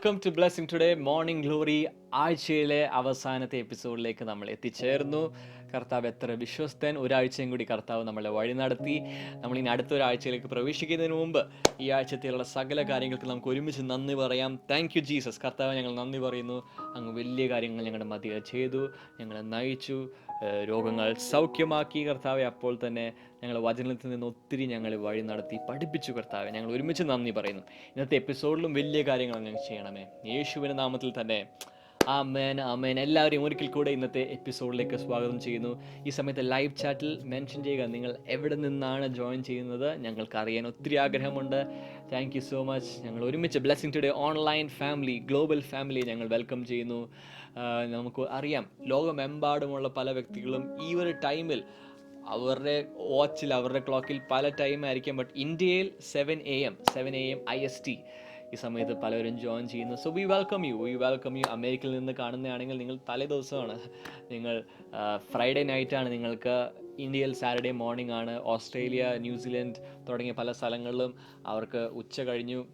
Welcome to Blessing Today Morning Glory ആഴ്ചയിലെ അവസാനത്തെ എപ്പിസോഡിലേക്ക് നമ്മൾ എത്തിച്ചേർന്നു. കർത്താവ് എത്ര വിശ്വസ്തൻ. ഒരാഴ്ചയും കൂടി കർത്താവ് നമ്മളെ വഴി നടത്തി. നമ്മൾ ഇനി അടുത്ത ഒരാഴ്ചയിലേക്ക് പ്രവേശിക്കുന്നതിന് മുമ്പ് ഈ ആഴ്ചത്തിലുള്ള സകല കാര്യങ്ങൾക്ക് നമുക്ക് ഒരുമിച്ച് നന്ദി പറയാം. താങ്ക് യു ജീസസ് കർത്താവ് ഞങ്ങൾ നന്ദി പറയുന്നു. അങ്ങ് വലിയ കാര്യങ്ങൾ ഞങ്ങളുടെ മതിയെ ചെയ്തു. ഞങ്ങളെ നയിച്ചു. രോഗങ്ങൾ സൗഖ്യമാക്കി കർത്താവെ അപ്പോൾ തന്നെ ഞങ്ങൾ വചനത്തിൽ നിന്ന് ഒത്തിരി ഞങ്ങൾ വഴി നടത്തി പഠിപ്പിച്ചു കർത്താവെ. ഞങ്ങൾ ഒരുമിച്ച് നന്ദി പറയുന്നു. ഇന്നത്തെ എപ്പിസോഡിലും വലിയ കാര്യങ്ങൾ ഞങ്ങൾ ചെയ്യണമേ. യേശുവിന്റെ നാമത്തിൽ തന്നെ. ആമേൻ ആമേൻ. എല്ലാവരെയും ഒരിക്കൽ കൂടെ ഇന്നത്തെ എപ്പിസോഡിലേക്ക് സ്വാഗതം ചെയ്യുന്നു. ഈ സമയത്ത് ലൈവ് ചാറ്റിൽ മെൻഷൻ ചെയ്യുക നിങ്ങൾ എവിടെ നിന്നാണ് ജോയിൻ ചെയ്യുന്നത്? ഞങ്ങൾക്ക് അറിയാൻ ഒത്തിരി ആഗ്രഹമുണ്ട്. Thank you so much. ഞങ്ങൾ ഒരുമിച്ച് Blessing Today online family global family ഞങ്ങൾ വെൽക്കം ചെയ്യുന്നു. ആ, നമുക്ക് അറിയാം. ലോകമെമ്പാടുമുള്ള പല വ്യക്തികളും ഈ ഒരു ടൈമിൽ അവരുടെ വാച്ചിൽ അവരുടെ ക്ലോക്കിൽ പല ടൈം ആയിരിക്കും. ബട്ട് ഇന്ത്യയിൽ seven A M seven A M I S T ഈ സമയത്ത് പലവരും ജോയിൻ ചെയ്യുന്നു. So we welcome you we welcome you അമേരിക്കയിൽ നിന്ന് കാണുന്നതാണെങ്കിൽ നിങ്ങൾ തലേ ദിവസമാണ്. നിങ്ങൾ ഫ്രൈഡേ നൈറ്റാണ് നിങ്ങൾക്ക് ഇന്ത്യയിൽ സാറ്റർഡേ മോർണിംഗ് ആണ്. ഓസ്ട്രേലിയ ന്യൂസിലൻഡ് തുടങ്ങിയ പല സ്ഥലങ്ങളിലും അവർക്ക് ഉച്ച കഴിഞ്ഞു.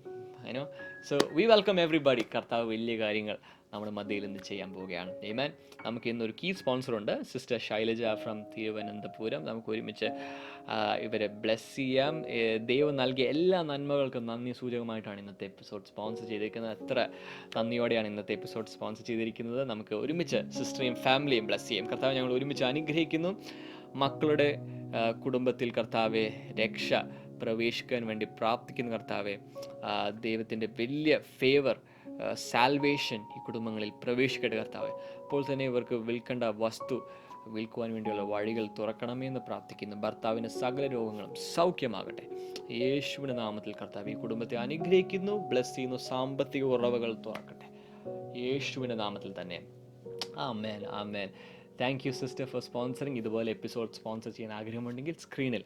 അതിനോ സോ വി വെൽക്കം എവറിബഡി കർത്താവ് വലിയ കാര്യങ്ങൾ നമ്മുടെ മധ്യയിൽ നിന്ന് ചെയ്യാൻ പോവുകയാണ്. ഏമാൻ നമുക്ക് ഇന്നൊരു കീ സ്പോൺസറുണ്ട് സിസ്റ്റർ ശൈലജ ഫ്രം തിരുവനന്തപുരം. നമുക്ക് ഒരുമിച്ച് ഇവരെ ബ്ലെസ് ചെയ്യാം. ദൈവം നൽകിയ എല്ലാ നന്മകൾക്കും നന്ദി സൂചകമായിട്ടാണ് ഇന്നത്തെ എപ്പിസോഡ് സ്പോൺസർ ചെയ്തിരിക്കുന്നത്. എത്ര നന്ദിയോടെയാണ് ഇന്നത്തെ എപ്പിസോഡ് സ്പോൺസർ ചെയ്തിരിക്കുന്നത്. നമുക്ക് ഒരുമിച്ച് സിസ്റ്ററെയും ഫാമിലിയും ബ്ലെസ് ചെയ്യും. കർത്താവ് ഞങ്ങൾ ഒരുമിച്ച് അനുഗ്രഹിക്കുന്നു. മക്കളുടെ കുടുംബത്തിൽ കർത്താവെ രക്ഷ പ്രവേശിക്കാൻ വേണ്ടി പ്രാർത്ഥിക്കുന്ന കർത്താവെ. ദൈവത്തിന്റെ വലിയ ഫേവർ സാൽവേഷൻ ഈ കുടുംബങ്ങളിൽ പ്രവേശിക്കട്ടെ കർത്താവ്. അപ്പോൾ തന്നെ ഇവർക്ക് വിൽക്കേണ്ട വസ്തു വിൽക്കുവാൻ വേണ്ടിയുള്ള വഴികൾ തുറക്കണമെന്ന് പ്രാർത്ഥിക്കുന്നു. ഭർത്താവിന്റെ സകല രോഗങ്ങളും സൗഖ്യമാകട്ടെ. യേശുവിന്റെ നാമത്തിൽ കർത്താവ് ഈ കുടുംബത്തെ അനുഗ്രഹിക്കുന്നു ബ്ലസ് ചെയ്യുന്നു സാമ്പത്തിക ഉറവകൾ തുറക്കട്ടെ. യേശുവിന്റെ നാമത്തിൽ തന്നെ. Amen amen thank you sister for sponsoring ഇതുപോലെ എപ്പിസോഡ് സ്പോൺസർ ചെയ്യാൻ ആഗ്രഹമുണ്ടെങ്കിൽ സ്ക്രീനിൽ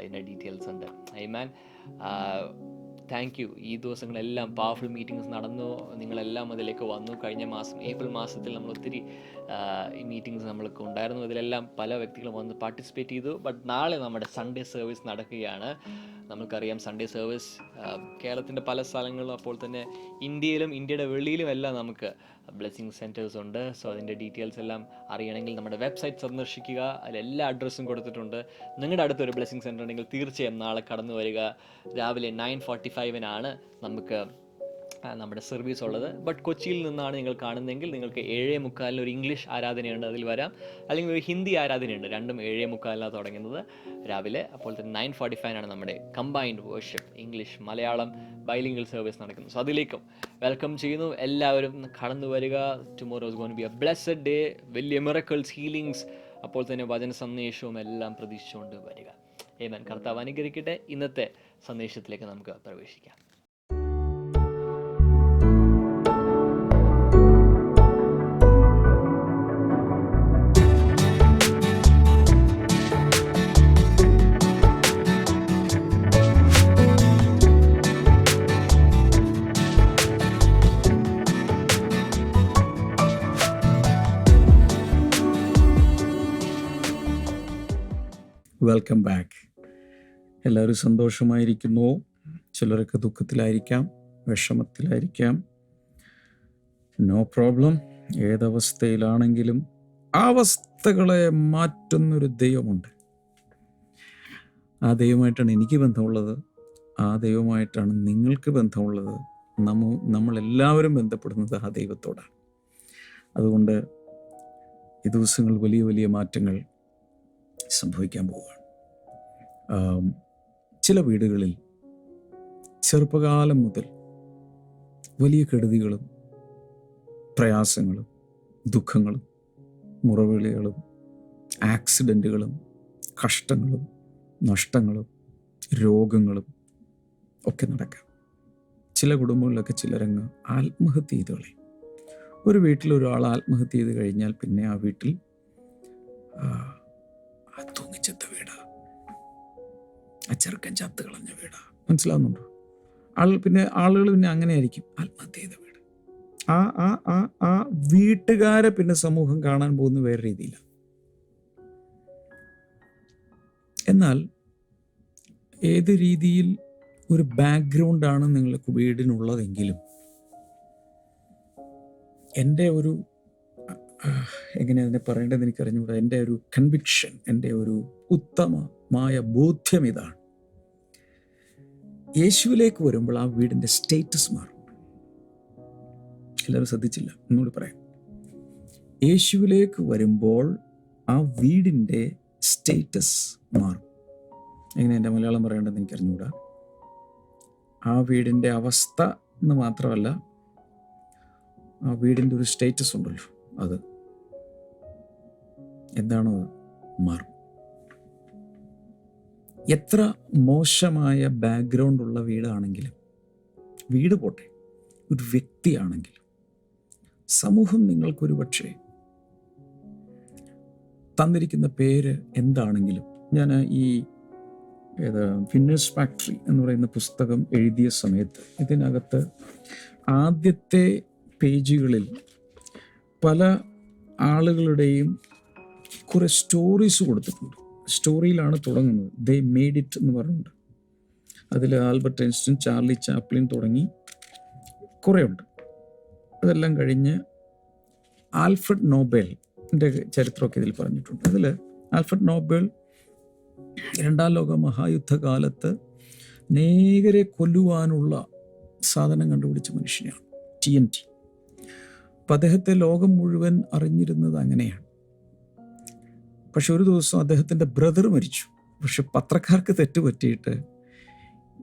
ഇതിന്റെ ഡീറ്റെയിൽസ് ഉണ്ട്. ഐമാൻ താങ്ക് യു ഈ ദിവസങ്ങളെല്ലാം പവർഫുൾ മീറ്റിംഗ്സ് നടന്നു. നിങ്ങളെല്ലാം അതിലേക്ക് വന്നു. കഴിഞ്ഞ മാസം ഏപ്രിൽ മാസത്തിൽ നമ്മൾ ഒത്തിരി ഈ മീറ്റിംഗ്സ് നമ്മൾക്ക് ഉണ്ടായിരുന്നു. ഇതിലെല്ലാം പല വ്യക്തികളും വന്ന് പാർട്ടിസിപ്പേറ്റ് ചെയ്തു. ബട്ട് നാളെ നമ്മുടെ സൺഡേ സർവീസ് നടക്കുകയാണ്. നമുക്കറിയാം സൺഡേ സർവീസ് കേരളത്തിന്റെ പല സ്ഥലങ്ങളിലും അപ്പോൾ തന്നെ ഇന്ത്യയിലും ഇന്ത്യയുടെ വെളിയിലും എല്ലാം നമുക്ക് ബ്ലെസ്സിങ് സെന്റേഴ്സ് ഉണ്ട്. സോ അതിന്റെ ഡീറ്റെയിൽസ് എല്ലാം അറിയണമെങ്കിൽ നമ്മുടെ വെബ്സൈറ്റ് സന്ദർശിക്കുക. അതിൽ എല്ലാ അഡ്രസ്സും കൊടുത്തിട്ടുണ്ട്. നിങ്ങളുടെ അടുത്തൊരു ബ്ലെസ്സിങ് സെന്റർ ഉണ്ടെങ്കിൽ തീർച്ചയായും നാളെ കടന്നു വരിക രാവിലെ നയൻ ഫോർട്ടി ഫൈവിനാണ് നമുക്ക് നമ്മുടെ സർവീസ് ഉള്ളത്. ബട്ട് കൊച്ചിയിൽ നിന്നാണ് നിങ്ങൾ കാണുന്നതെങ്കിൽ നിങ്ങൾക്ക് ഏഴേ മുക്കാലിന് ഒരു ഇംഗ്ലീഷ് ആരാധനയുണ്ട് അതിൽ വരാം. അല്ലെങ്കിൽ ഒരു ഹിന്ദി ആരാധനയുണ്ട്. രണ്ടും ഏഴേ മുക്കാലിനാണ് തുടങ്ങുന്നത് രാവിലെ. അപ്പോൾ തന്നെ നയൻ ഫോർട്ടി ഫൈവിനാണ് നമ്മുടെ combined worship English Malayalam bilingual service നടക്കുന്നു സോ അതിലേക്കും വെൽക്കം ചെയ്യുന്നു. എല്ലാവരും കടന്നു വരിക. Tomorrow's gonna be a blessed day വലിയ മിറക്കിൾസ് ഹീലിങ്സ് അപ്പോൾ തന്നെ വചന സന്ദേശവും എല്ലാം പ്രതീക്ഷിച്ചുകൊണ്ട് വരിക. ഏമൻ കർത്താവ് അനുകരിക്കട്ടെ ഇന്നത്തെ സന്ദേശത്തിലേക്ക് നമുക്ക് പ്രവേശിക്കാം. വെൽക്കം ബാക്ക് എല്ലാവരും സന്തോഷമായിരിക്കുന്നു. ചിലരൊക്കെ ദുഃഖത്തിലായിരിക്കാം വിഷമത്തിലായിരിക്കാം. നോ പ്രോബ്ലം ഏതവസ്ഥയിലാണെങ്കിലും അവസ്ഥകളെ മാറ്റുന്നൊരു ദൈവമുണ്ട്. ആ ദൈവമായിട്ടാണ് എനിക്ക് ബന്ധമുള്ളത്. ആ ദൈവമായിട്ടാണ് നിങ്ങൾക്ക് ബന്ധമുള്ളത്. നമ്മ നമ്മളെല്ലാവരും ബന്ധപ്പെടുന്നത് ആ ദൈവത്തോടാണ്. അതുകൊണ്ട് ഈ ദിവസങ്ങൾ വലിയ വലിയ മാറ്റങ്ങൾ സംഭവിക്കാൻ പോവുകയാണ്. ചില വീടുകളിൽ ചെറുപ്പകാലം മുതൽ വലിയ കെടുതികളും പ്രയാസങ്ങളും ദുഃഖങ്ങളും മുറവിളികളും ആക്സിഡന്റുകളും കഷ്ടങ്ങളും നഷ്ടങ്ങളും രോഗങ്ങളും ഒക്കെ നടക്കാം. ചില കുടുംബങ്ങളിലൊക്കെ ചിലരങ്ങ് ആത്മഹത്യ ചെയ്ത് കളയും. ഒരു വീട്ടിൽ ഒരാൾ ആത്മഹത്യ ചെയ്ത് കഴിഞ്ഞാൽ പിന്നെ ആ വീട്ടിൽ ആ, വീടാണ് തൂങ്ങിച്ചത്ത വീടാ. ആ ചെറുക്കൻ ചത്ത് കളഞ്ഞ വീടാ. മനസ്സിലാവുന്നുണ്ടോ? ആൾ പിന്നെ ആളുകൾ പിന്നെ അങ്ങനെ ആയിരിക്കും ആത്മഹത്യ ചെയ്ത വീട്. ആ ആ ആ ആ വീട്ടുകാരെ പിന്നെ സമൂഹം കാണാൻ പോകുന്ന വേറെ രീതിയിലാണ് എന്നാൽ ഏത് രീതിയിൽ ഒരു ബാക്ക്ഗ്രൗണ്ടാണ് നിങ്ങൾക്ക് വീടിനുള്ളതെങ്കിലും എന്റെ ഒരു എങ്ങനെ അതിനെ പറയേണ്ടത് എനിക്കറിഞ്ഞുകൂടാ. എന്റെ ഒരു കൺവിക്ഷൻ എന്റെ ഒരു ഉത്തമമായ ബോധ്യം ഇതാണ്. യേശുവിലേക്ക് വരുമ്പോൾ ആ വീടിന്റെ സ്റ്റേറ്റസ് മാറും. എല്ലാവരും ശ്രദ്ധിച്ചില്ല? എന്നോട് പറയാം. യേശുവിലേക്ക് വരുമ്പോൾ ആ വീടിന്റെ സ്റ്റേറ്റസ് മാറും. എങ്ങനെ എന്റെ മലയാളം പറയേണ്ടതെന്ന് എനിക്ക് അറിഞ്ഞുകൂടാ ആ വീടിന്റെ അവസ്ഥ എന്ന് മാത്രമല്ല ആ വീടിന്റെ ഒരു സ്റ്റേറ്റസ് ഉണ്ടല്ലോ അത്. എന്താണോ മാറും. എത്ര മോശമായ ബാക്ക്ഗ്രൗണ്ട് ഉള്ള വീടാണെങ്കിലും വീട് പോട്ടെ ഒരു വ്യക്തിയാണെങ്കിലും സമൂഹം നിങ്ങൾക്കൊരു പക്ഷേ തന്നിരിക്കുന്ന പേര് എന്താണെങ്കിലും ഞാൻ ഈ ഫിന്നേഴ്സ് ഫാക്ടറി എന്ന് പറയുന്ന പുസ്തകം എഴുതിയ സമയത്ത് ഇതിനകത്ത് ആദ്യത്തെ പേജുകളിൽ പല ആളുകളുടെയും കുറേ സ്റ്റോറീസ് കൊടുത്തിട്ടുണ്ട്. സ്റ്റോറിയിലാണ് തുടങ്ങുന്നത്. ദേ മെയ്ഡ് ഇറ്റ് എന്ന് പറഞ്ഞുകൊണ്ട് അതിൽ ആൽബർട്ട് ഐൻസ്റ്റീൻ ചാർലി ചാപ്ലിൻ തുടങ്ങി കുറേ ഉണ്ട് അതെല്ലാം കഴിഞ്ഞ് ആൽഫ്രഡ് നോബേലിന്റെ ചരിത്രമൊക്കെ ഇതിൽ പറഞ്ഞിട്ടുണ്ട്. അതിൽ ആൽഫ്രഡ് നോബേൽ രണ്ടാം ലോക മഹായുദ്ധകാലത്ത് നേകരെ കൊല്ലുവാനുള്ള സാധനം കണ്ടുപിടിച്ച മനുഷ്യനാണ് ടി എൻ ടി അപ്പം അദ്ദേഹത്തെ ലോകം മുഴുവൻ അറിഞ്ഞിരുന്നത് അങ്ങനെയാണ്. പക്ഷെ ഒരു ദിവസം അദ്ദേഹത്തിന്റെ ബ്രദർ മരിച്ചു. പക്ഷെ പത്രക്കാർക്ക് തെറ്റ് പറ്റിയിട്ട്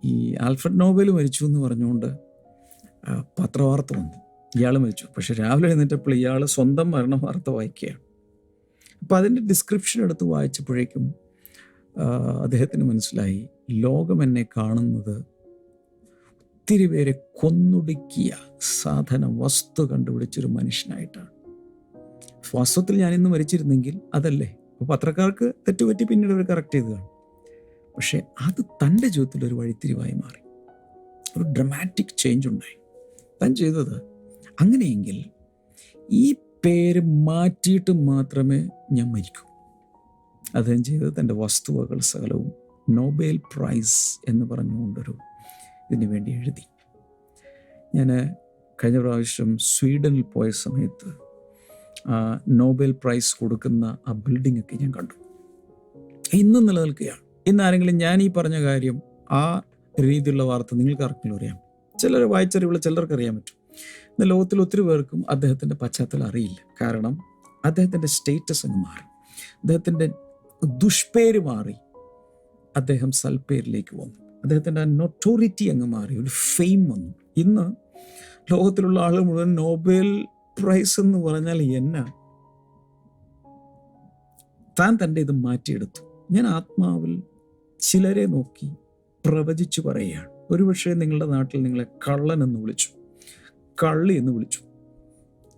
ഈ ആൽഫ്രഡ് നോബൽ മരിച്ചു എന്ന് പറഞ്ഞുകൊണ്ട് പത്രവാർത്ത വന്നു. ഇയാൾ മരിച്ചു. പക്ഷെ രാവിലെ എഴുന്നേറ്റപ്പോൾ ഇയാൾ സ്വന്തം മരണ വാർത്ത വായിക്കുകയാണ്. അപ്പോൾ അതിന്റെ ഡിസ്ക്രിപ്ഷൻ എടുത്ത് വായിച്ചപ്പോഴേക്കും അദ്ദേഹത്തിന് മനസ്സിലായി ലോകം എന്നെ കാണുന്നത് ഒത്തിരി പേരെ കൊന്നൊടുക്കിയ സാധനം വസ്തു കണ്ടുപിടിച്ചൊരു മനുഷ്യനായിട്ടാണ്. വാസ്തവത്തിൽ ഞാൻ ഇന്ന് മരിച്ചിരുന്നെങ്കിൽ അതല്ലേ? അപ്പോൾ പത്രക്കാർക്ക് തെറ്റുപറ്റി പിന്നീട് അവർ കറക്റ്റ് ചെയ്ത് കാണും പക്ഷേ അത് തന്റെ ജീവിതത്തിൽ ഒരു വഴിത്തിരിവായി മാറി. ഒരു ഡ്രമാറ്റിക് ചേഞ്ച് ഉണ്ടായി. താൻ ചെയ്തത് അങ്ങനെയെങ്കിൽ ഈ പേര് മാറ്റിയിട്ട് മാത്രമേ ഞാൻ മരിക്കൂ. അദ്ദേഹം ചെയ്തത് തന്റെ വസ്തുവകൾ സകലവും നോബേൽ പ്രൈസ് എന്ന് പറഞ്ഞുകൊണ്ടൊരു ഇതിനു വേണ്ടി എഴുതി. ഞാൻ കഴിഞ്ഞ പ്രാവശ്യം സ്വീഡനിൽ പോയ സമയത്ത് നോബൽ പ്രൈസ് കൊടുക്കുന്ന ആ ബിൽഡിംഗ് ഒക്കെ ഞാൻ കണ്ടു. ഇന്നും നിലനിൽക്കുകയാണ്. ഇന്ന് ആരെങ്കിലും ഞാൻ ഈ പറഞ്ഞ കാര്യം ആ രീതിയിലുള്ള വാർത്ത നിങ്ങൾക്ക് ആർക്കെങ്കിലും അറിയാം? ചിലർ വായിച്ചറിവുള്ള ചിലർക്ക് അറിയാൻ പറ്റും. ഇന്ന് ലോകത്തിൽ ഒത്തിരി പേർക്കും അദ്ദേഹത്തിന്റെ പശ്ചാത്തലം അറിയില്ല. കാരണം അദ്ദേഹത്തിന്റെ സ്റ്റേറ്റസ് അങ്ങ് മാറി. അദ്ദേഹത്തിന്റെ ദുഷ്പേര് മാറി. അദ്ദേഹം സൽപ്പേരിലേക്ക് വന്നു. അദ്ദേഹത്തിന്റെ നൊട്ടോറിറ്റി അങ്ങ് മാറി. ഒരു ഫെയിം വന്നു. ഇന്ന് ലോകത്തിലുള്ള ആളുകൾ മുഴുവൻ നോബൽ പ്രൈസ് എന്ന് പറഞ്ഞാൽ എന്നാ. താൻ തന്റെ ഇത് മാറ്റിയെടുത്തു. ഞാൻ ആത്മാവിൽ ചിലരെ നോക്കി പ്രവചിച്ചു പറയുകയാണ്. ഒരുപക്ഷെ നിങ്ങളുടെ നാട്ടിൽ നിങ്ങളെ കള്ളൻ എന്ന് വിളിച്ചു. കള്ളി എന്ന് വിളിച്ചു.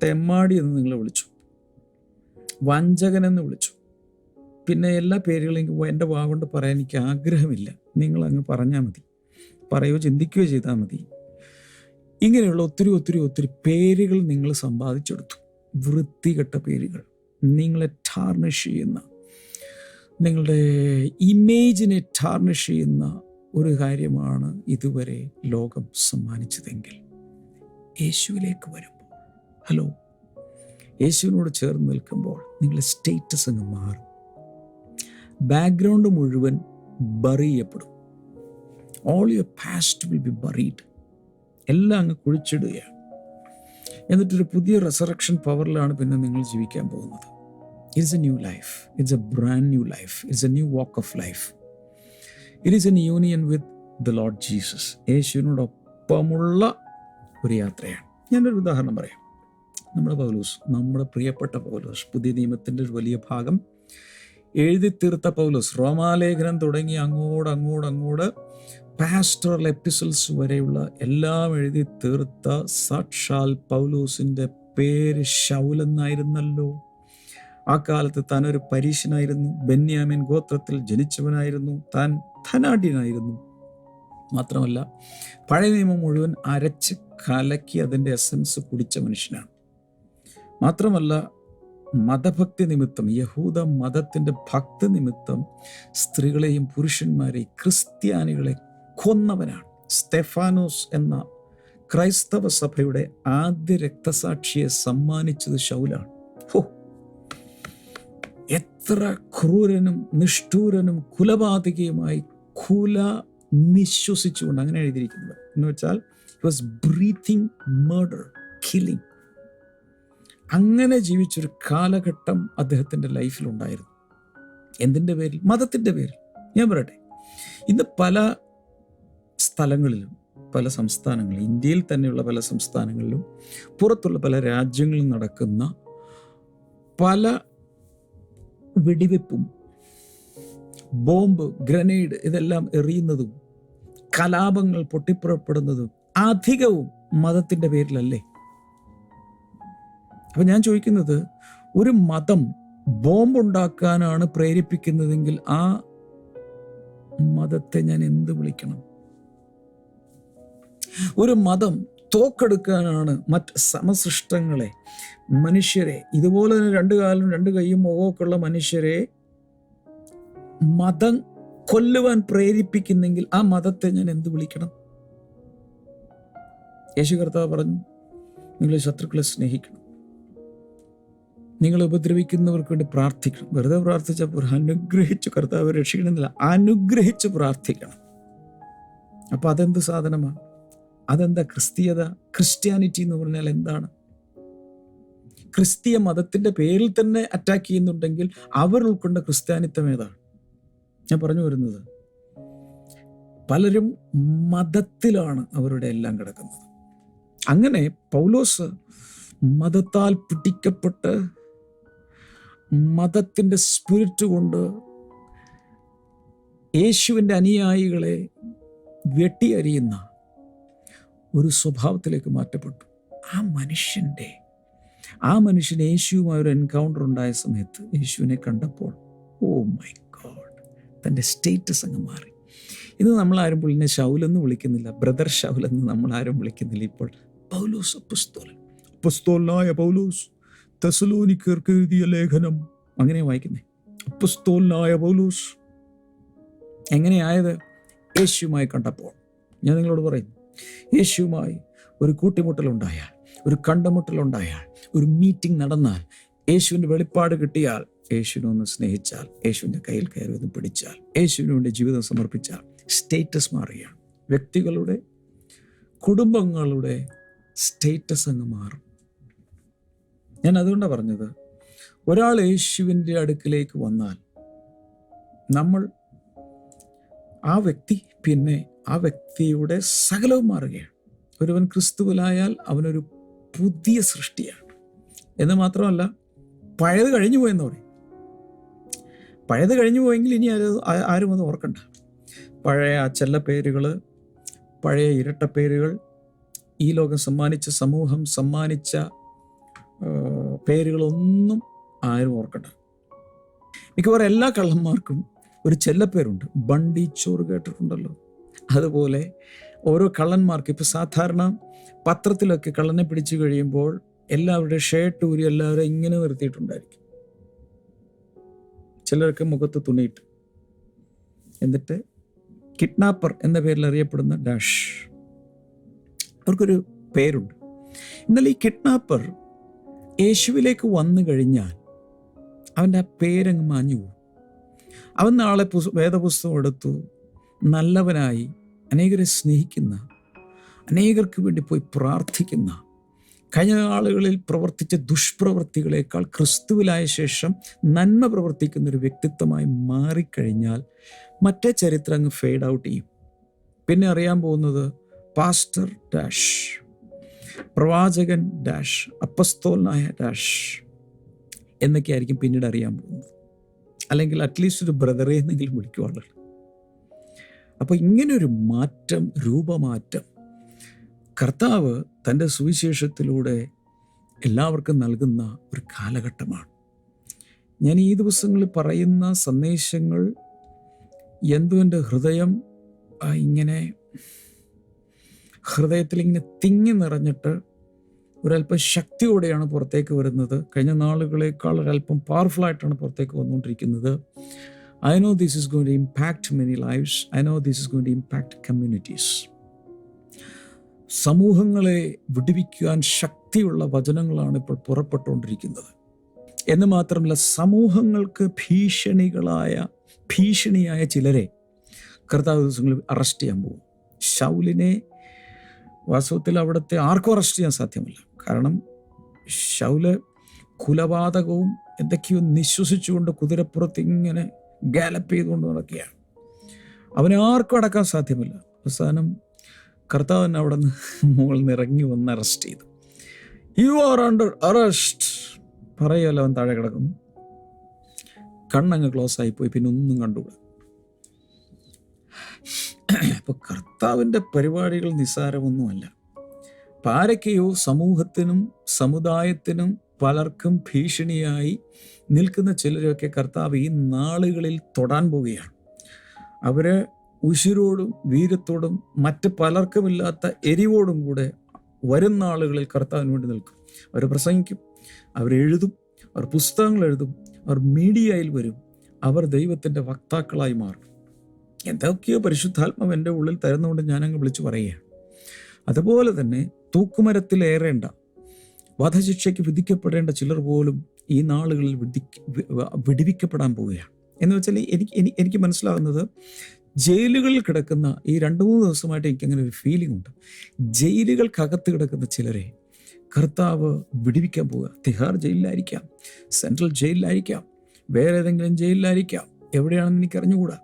തെമ്മാടി എന്ന് നിങ്ങളെ വിളിച്ചു. വഞ്ചകൻ എന്ന് വിളിച്ചു. പിന്നെ എല്ലാ പേരുകളും എന്റെ വാ കൊണ്ട് പറയാൻ എനിക്ക് ആഗ്രഹമില്ല. നിങ്ങൾ അങ്ങ് പറഞ്ഞാൽ മതി. പറയുകയോ ചിന്തിക്കുകയോ ചെയ്താൽ മതി. ഇങ്ങനെയുള്ള ഒത്തിരി ഒത്തിരി ഒത്തിരി പേരുകൾ നിങ്ങൾ സമ്പാദിച്ചെടുത്തു. വൃത്തികെട്ട പേരുകൾ. നിങ്ങളെ ടാർണിഷ് ചെയ്യുന്ന നിങ്ങളുടെ ഇമേജിനെ ടാർണിഷ് ചെയ്യുന്ന ഒരു കാര്യമാണ് ഇതുവരെ ലോകം സമ്മാനിച്ചതെങ്കിൽ. യേശുവിലേക്ക് വരുമ്പോൾ ഹലോ യേശുവിനോട് ചേർന്ന് നിൽക്കുമ്പോൾ നിങ്ങളുടെ സ്റ്റേറ്റസ് അങ്ങ് മാറും. ബാക്ക്ഗ്രൗണ്ട് മുഴുവൻ ബറി ചെയ്യപ്പെടും. All your past will be buried എല്ലാം അങ്ങ് കുഴിച്ചിടുകയാണ്. എന്നിട്ടൊരു പുതിയ റെസറക്ഷൻ പവറിലാണ് പിന്നെ നിങ്ങൾ ജീവിക്കാൻ പോകുന്നത്. It's a new life it's a brand new life it's a new walk of life it is an union with the Lord Jesus യേശുവിനോടൊപ്പമുള്ള ഒരു യാത്രയാണ്. ഞാനൊരു ഉദാഹരണം പറയാം. നമ്മുടെ പൗലൂസ് നമ്മുടെ പ്രിയപ്പെട്ട പൗലൂസ് പുതിയ നിയമത്തിന്റെ ഒരു വലിയ ഭാഗം എഴുതി തീർത്ത പൗലൂസ് റോമാലേഖനം തുടങ്ങി അങ്ങോട്ട് അങ്ങോട്ട് അങ്ങോട്ട് പാസ്റ്ററൽ എപ്പിസോഡ്സ് വരെയുള്ള എല്ലാം എഴുതി തീർത്ത സാക്ഷാൽ പൗലോസിന്റെ പേര് ഷൗലെന്നായിരുന്നല്ലോ ആ കാലത്ത് താൻ ഒരു പരീശനായിരുന്നു ബെന്യാമിൻ ഗോത്രത്തിൽ ജനിച്ചവനായിരുന്നു താൻ ധനാഢ്യനായിരുന്നു. മാത്രമല്ല പഴയ നിയമം മുഴുവൻ അരച്ച് കലക്കി അതിന്റെ എസൻസ് കുടിച്ച മനുഷ്യനാണ്. മാത്രമല്ല മതഭക്തി നിമിത്തം യഹൂദ മതത്തിന്റെ ഭക്തി നിമിത്തം സ്ത്രീകളെയും പുരുഷന്മാരെയും ക്രിസ്ത്യാനികളെ കൊന്നവനാണ്. സ്റ്റെഫാനോസ് എന്ന ക്രൈസ്തവ സഭയുടെ ആദ്യ രക്തസാക്ഷിയെ സമ്മാനിച്ചത് ശൗലാണ്. ഹോ! എത്ര ക്രൂരനും നിഷ്ഠൂരനും കുലപാതകയുമായി കുല നിശ്വസിച്ചുകൊണ്ട് അങ്ങനെ എഴുതിയിരിക്കുന്നത്. എന്ന് വെച്ചാൽ വാസ് ബ്രീത്തിങ് മേർഡർ കില്ലിങ് അങ്ങനെ ജീവിച്ചൊരു കാലഘട്ടം അദ്ദേഹത്തിന്റെ ലൈഫിലുണ്ടായിരുന്നു. എന്തിന്റെ പേരിൽ? മതത്തിന്റെ പേരിൽ. ഞാൻ പറയട്ടെ. ഇന്ന് പല സ്ഥലങ്ങളിലും പല സംസ്ഥാനങ്ങളിലും ഇന്ത്യയിൽ തന്നെയുള്ള പല സംസ്ഥാനങ്ങളിലും പുറത്തുള്ള പല രാജ്യങ്ങളിലും നടക്കുന്ന പല വെടിവെപ്പും ബോംബ് ഗ്രനേഡ് ഇതെല്ലാം എറിയുന്നതും കലാപങ്ങൾ പൊട്ടിപ്പുറപ്പെടുന്നതും അധികവും മതത്തിന്റെ പേരിലല്ലേ? അപ്പം ഞാൻ ചോദിക്കുന്നത് ഒരു മതം ബോംബുണ്ടാക്കാനാണ് പ്രേരിപ്പിക്കുന്നതെങ്കിൽ ആ മതത്തെ ഞാൻ എന്ത് വിളിക്കണം? ഒരു മതം തോക്കെടുക്കാനാണ് മറ്റ് സമസൃഷ്ടങ്ങളെ. മനുഷ്യരെ ഇതുപോലെ തന്നെ രണ്ട് കാലും രണ്ട് കൈയും മുഖമൊക്കെ ഉള്ള മനുഷ്യരെ മതം കൊല്ലുവാൻ പ്രേരിപ്പിക്കുന്നെങ്കിൽ ആ മതത്തെ ഞാൻ എന്ത് വിളിക്കണം? യേശു കർത്താവ് പറഞ്ഞു നിങ്ങൾ ശത്രുക്കളെ സ്നേഹിക്കണം. നിങ്ങൾ ഉപദ്രവിക്കുന്നവർക്ക് വേണ്ടി പ്രാർത്ഥിക്കണം. വെറുതെ പ്രാർത്ഥിച്ചപ്പോൾ അനുഗ്രഹിച്ചു കർത്താവ് രക്ഷിക്കണമെന്നില്ല. അനുഗ്രഹിച്ച് പ്രാർത്ഥിക്കണം. അപ്പൊ അതെന്ത് സാധനമാണ് അതെന്താ ക്രിസ്തീയത? ക്രിസ്ത്യാനിറ്റി എന്ന് പറഞ്ഞാൽ എന്താണ്? ക്രിസ്തീയ മതത്തിന്റെ പേരിൽ തന്നെ അറ്റാക്ക് ചെയ്യുന്നുണ്ടെങ്കിൽ അവർ ഉൾക്കൊണ്ട ക്രിസ്ത്യാനിത്വം ഏതാണ്? ഞാൻ പറഞ്ഞു വരുന്നത്. പലരും മതത്തിലാണ് അവരുടെ എല്ലാം കിടക്കുന്നത്. അങ്ങനെ പൗലോസ് മതത്താൽ പിടിക്കപ്പെട്ട് മതത്തിന്റെ സ്പിരിറ്റ് കൊണ്ട് യേശുവിന്റെ അനുയായികളെ വെട്ടിയരിയുന്ന ഒരു സ്വഭാവത്തിലേക്ക് മാറ്റപ്പെട്ടു. ആ മനുഷ്യന്റെ ആ മനുഷ്യൻ യേശുവുമായി ഒരു എൻകൗണ്ടർ ഉണ്ടായ സമയത്ത് യേശുവിനെ കണ്ടപ്പോൾ ഓ മൈ ഗോഡ് തന്റെ സ്റ്റേറ്റസ് അങ്ങ് മാറി. ഇന്ന് നമ്മൾ ആരും പുള്ളിനെ ഷൗലെന്ന് വിളിക്കുന്നില്ല ബ്രദർ ഷൗലെന്ന് നമ്മൾ ആരും വിളിക്കുന്നില്ല. ഇപ്പോൾ പൗലോസ് അപ്പുസ്തോലൻ. അപ്പുസ്തോലായ പൗലോസ് തെസലോനിക്കർക്ക് എഴുതിയ ലേഖനം. അങ്ങനെ വായിക്കുന്നേ. അപ്പസ്തോലനായ പൗലോസ്. എങ്ങനെയായത്? യേശുവുമായി കണ്ടപ്പോൾ. ഞാൻ നിങ്ങളോട് പറയുന്നു യേശുവുമായി ഒരു കൂട്ടിമുട്ടലുണ്ടായാൽ ഒരു കണ്ടുമുട്ടലുണ്ടായാൽ ഒരു മീറ്റിംഗ് നടന്നാൽ യേശുവിന്റെ വെളിപ്പാട് കിട്ടിയാൽ യേശുവിനെ ഒന്ന് സ്നേഹിച്ചാൽ യേശുവിന്റെ കയ്യിൽ കയറി ഒന്ന് പിടിച്ചാൽ യേശുവിന് വേണ്ടി ജീവിതം സമർപ്പിച്ചാൽ സ്റ്റേറ്റസ് മാറുകയാണ്. വ്യക്തികളുടെ കുടുംബങ്ങളുടെ സ്റ്റേറ്റസ് അങ്ങ് മാറും. ഞാൻ അതുകൊണ്ടാണ് പറഞ്ഞത് ഒരാൾ യേശുവിന്റെ അടുക്കിലേക്ക് വന്നാൽ നമ്മൾ ആ വ്യക്തി പിന്നെ ആ വ്യക്തിയുടെ സകലവും മാറുകയാണ്. ഒരുവൻ ക്രിസ്തുവിലായാൽ അവനൊരു പുതിയ സൃഷ്ടിയാണ്. എന്ന് മാത്രമല്ല പഴയത് കഴിഞ്ഞു പോയെന്ന് പറയും. പഴയത് കഴിഞ്ഞു പോയെങ്കിൽ ഇനി ആരും ആരും അത് ഓർക്കണ്ട. പഴയ അച്ചല്ല പേരുകൾ പഴയ ഇരട്ട പേരുകൾ ഈ ലോകം സമ്മാനിച്ച സമൂഹം സമ്മാനിച്ച പേരുകളൊന്നും ആരും ഓർക്കണ്ട. മിക്കവാറും എല്ലാ കള്ളന്മാർക്കും ഒരു ചെല്ലപ്പേരുണ്ട് ബണ്ടി ചോറ് കേട്ടിട്ടുണ്ടല്ലോ. അതുപോലെ ഓരോ കള്ളന്മാർക്ക് ഇപ്പോൾ സാധാരണ പത്രത്തിലൊക്കെ കള്ളനെ പിടിച്ചു കഴിയുമ്പോൾ എല്ലാവരുടെ ഷർട്ട് ഊരി എല്ലാവരും ഇങ്ങനെ നിർത്തിയിട്ടുണ്ടായിരിക്കും. ചിലർക്ക് മുഖത്ത് തുണിയിട്ട്. എന്നിട്ട് കിഡ്നാപ്പർ എന്ന പേരിൽ അറിയപ്പെടുന്ന ഡാഷ് അവർക്കൊരു പേരുണ്ട്. എന്നാൽ ഈ കിഡ്നാപ്പർ യേശുവിലേക്ക് വന്നു കഴിഞ്ഞാൽ അവന്റെ ആ പേരങ്ങ് മാഞ്ഞു പോകും അവൻ നാളെ പുസ് വേദപുസ്തകം എടുത്തു. നല്ലവനായി അനേകരെ സ്നേഹിക്കുന്ന അനേകർക്ക് വേണ്ടി പോയി പ്രാർത്ഥിക്കുന്ന കഴിഞ്ഞ നാളുകളിൽ പ്രവർത്തിച്ച ദുഷ്പ്രവൃത്തികളേക്കാൾ ക്രിസ്തുവിലായ ശേഷം നന്മ പ്രവർത്തിക്കുന്ന ഒരു വ്യക്തിത്വമായി മാറിക്കഴിഞ്ഞാൽ മറ്റേ ചരിത്രം അങ്ങ് ഫെയ്ഡ് ഔട്ട് ചെയ്യും. പിന്നെ അറിയാൻ പോകുന്നത് പാസ്റ്റർ ഡാഷ് പ്രവാചകൻ ഡാഷ് അപ്പസ്തോലനായ ഡാഷ് എന്നൊക്കെയായിരിക്കും പിന്നീട് അറിയാൻ പോകുന്നത്. അല്ലെങ്കിൽ അറ്റ്ലീസ്റ്റ് ഒരു ബ്രദറെ എന്നെങ്കിലും വിളിക്കുവാളുകൾ അപ്പോൾ ഇങ്ങനൊരു മാറ്റം രൂപമാറ്റം കർത്താവ് തന്റെ സുവിശേഷത്തിലൂടെ എല്ലാവർക്കും നൽകുന്ന ഒരു കാലഘട്ടമാണ്. ഞാൻ ഈ ദിവസങ്ങളിൽ പറയുന്ന സന്ദേശങ്ങൾ എന്തോ എന്റെ ഹൃദയം ഇങ്ങനെ ഹൃദയത്തിൽ ഇങ്ങനെ തിങ്ങി നിറഞ്ഞിട്ട് ഒരല്പം ശക്തിയോടെയാണ് പുറത്തേക്ക് വരുന്നത്. കഴിഞ്ഞ നാളുകളേക്കാൾ ഒരല്പം പവർഫുള്ളായിട്ടാണ് പുറത്തേക്ക് വന്നുകൊണ്ടിരിക്കുന്നത്. I know this is going to impact many lives. I know this is going to impact communities. സമൂഹങ്ങളെ വിടുവിക്കുവാൻ ശക്തിയുള്ള വചനങ്ങളാണ് ഇപ്പോൾ പുറപ്പെട്ടുകൊണ്ടിരിക്കുന്നത് എന്ന് മാത്രമല്ല സമൂഹങ്ങൾക്ക് ഭീഷണികളായ ഭീഷണിയായ ചിലരെ കർത്താവ് ദിവസങ്ങളിൽ അറസ്റ്റ് ചെയ്യാൻ പോകും ഷൗലിനെ വാസ്തവത്തിൽ അവിടുത്തെ ആർക്കും അറസ്റ്റ് ചെയ്യാൻ സാധ്യമല്ല കാരണം ഷൗൽ കുലപാതകവും എന്തൊക്കെയോ നിശ്വസിച്ചുകൊണ്ട് കുതിരപ്പുറത്ത് ഇങ്ങനെ ഗാലപ്പ് ചെയ്തുകൊണ്ട് നടക്കുകയാണ്. അവനെ ആർക്കും അടക്കാൻ സാധ്യമല്ല. അവസാനം കർത്താവൻ അവിടെ നിന്ന് മുകളിൽ നിന്ന് ഇറങ്ങി വന്ന് അറസ്റ്റ് ചെയ്തു. യു ആർ അണ്ടർ അറസ്റ്റ് പറയുമല്ലോ അവൻ താഴെ കിടക്കുന്നു. കണ്ണങ്ങ് ക്ലോസ് ആയിപ്പോയി പിന്നെ ഒന്നും കണ്ടുകൂടാ. അപ്പൊ കർത്താവിന്റെ പരിപാടികൾ നിസ്സാരമൊന്നുമല്ല. പാരക്കയോ സമൂഹത്തിനും സമുദായത്തിനും പലർക്കും ഭീഷണിയായി നിൽക്കുന്ന ചിലരൊക്കെ കർത്താവ് ഈ നാളുകളിൽ തൊടാൻ പോവുകയാണ്. അവരെ ഉശിരോടും വീരത്തോടും മറ്റ് പലർക്കുമില്ലാത്ത എരിവോടും കൂടെ വരും നാളുകളിൽ കർത്താവിന് വേണ്ടി നിൽക്കും. അവർ പ്രസംഗിക്കും അവരെഴുതും അവർ പുസ്തകങ്ങൾ എഴുതും അവർ മീഡിയയിൽ വരും. അവർ ദൈവത്തിന്റെ വക്താക്കളായി മാറും. എന്തൊക്കെയോ പരിശുദ്ധാത്മാവ് എന്റെ ഉള്ളിൽ തരുന്നതുകൊണ്ട് ഞാനങ്ങ് വിളിച്ചു പറയുകയാണ്. അതുപോലെ തന്നെ തൂക്കുമരത്തിലേറേണ്ട വധശിക്ഷയ്ക്ക് വിധിക്കപ്പെടേണ്ട ചിലർ പോലും ഈ നാളുകളിൽ വിധി വിടിവിക്കപ്പെടാൻ പോവുകയാണ്. എന്ന് വെച്ചാൽ എനിക്ക് എനി- എനിക്ക് മനസ്സിലാകുന്നത് ജയിലുകളിൽ കിടക്കുന്ന ഈ രണ്ട് മൂന്ന് ദിവസമായിട്ട് എനിക്ക് അങ്ങനെ ഒരു ഫീലിംഗ് ഉണ്ട്. ജയിലുകൾക്കകത്ത് കിടക്കുന്ന ചിലരെ കർത്താവ് വിടിവിക്കാൻ പോവുക. തിഹാർ ജയിലിലായിരിക്കാം സെൻട്രൽ ജയിലിലായിരിക്കാം വേറെ ഏതെങ്കിലും ജയിലിലായിരിക്കാം എവിടെയാണെന്ന് എനിക്ക് അറിഞ്ഞുകൂടാ